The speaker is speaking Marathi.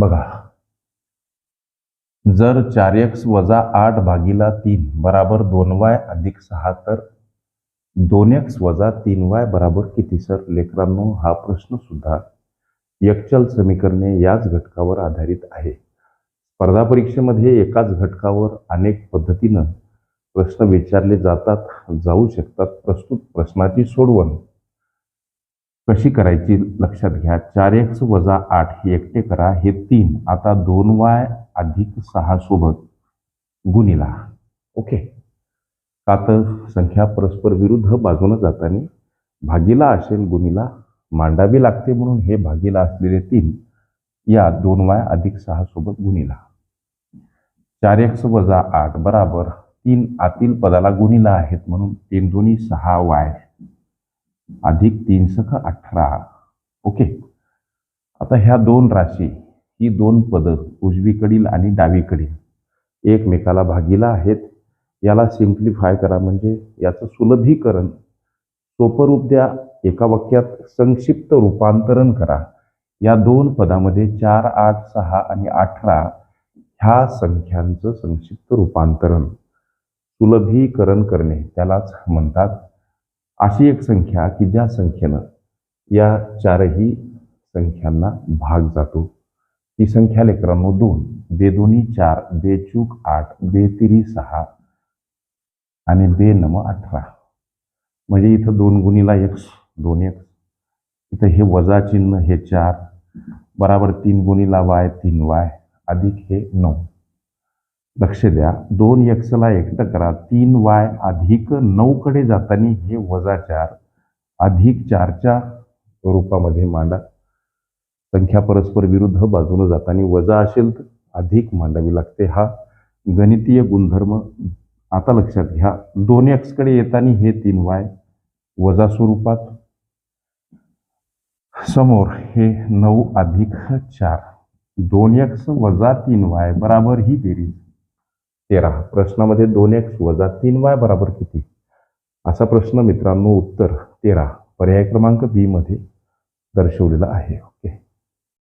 बघा. जर चार एक्स वजा आठ भागीला तीन बराबर दोन वाय अधिक सहा तर दोन एक्स वजा तीन वाय बराबर किती सर? लेकरांनो हा प्रश्न सुद्धा एकचल समीकरणे याच घटकावर आधारित आहे. स्पर्धा परीक्षेमध्ये एकाच घटकावर अनेक पद्धतीनं प्रश्न विचारले जातात जाऊ शकतात. प्रस्तुत प्रश्नाची सोडवण कशी करायची लक्षात घ्या. चार एक्स वजा आठ हे एकटे करा. हे तीन. आता दोन वाय अधिक सहा सोबत गुणिला. ओके. का तर संख्या परस्पर विरुद्ध बाजूने जाताना भागीला असेल गुणिला मांडावी लागते म्हणून हे भागीला असलेले तीन या दोन वाय अधिक सहा सोबत गुणिला. चार एक्स वजा आठ बराबर तीन आतील पदाला गुणिला आहेत म्हणून तीन दोन्ही सहा वाय अधिक तीन सख अठरा. ओके. आता ह्या दोन राशी ही दोन पदं उजवीकडील आणि डावीकडील एकमेकाला भागीला आहेत. याला सिम्प्लिफाय करा म्हणजे याचं सुलभीकरण. सोपं रूप द्या एका वाक्यात संक्षिप्त रूपांतरण करा. या दोन पदामध्ये चार आठ सहा आणि अठरा ह्या संख्यांचं संक्षिप्त रूपांतरण. सुलभीकरण करणे त्यालाच म्हणतात अशी एक संख्या की ज्या संख्येनं या चारही संख्यांना भाग जातो. ती संख्या लेकरांनो दोन बेदोनी चार बेचूक आठ बेतिरी सहा आणि बे नम अठरा. म्हणजे इथं दोन गुणीला एक्स दोन एक्स इथं हे वजा चिन्ह हे चार बराबर तीन गुणीला वाय तीन वाय अधिक हे नऊ. लक्ष द्या. दोन एक्सला एकटं करा तीन वाय अधिक नऊकडे जाताना हे वजा चार अधिक चारच्या रूपामध्ये मांडा. संख्या परस्पर विरुद्ध बाजूने जाताना वजा असेल तर अधिक मांडावी लागते हा गणितीय गुणधर्म. आता लक्षात घ्या दोन एक्सकडे येताना हे तीन वाय वजा स्वरूपात. समोर हे नऊ अधिक चार दोन एक्स वजा तीन वाय बराबर ही बेरीज. तेरा. प्रश्नामध्ये दोन एक्स वजा तीन वाय बराबर किती? असा प्रश्न मित्रांनो उत्तर तेरा. पर्याय क्रमांक बी मध्ये दर्शवलेला आहे.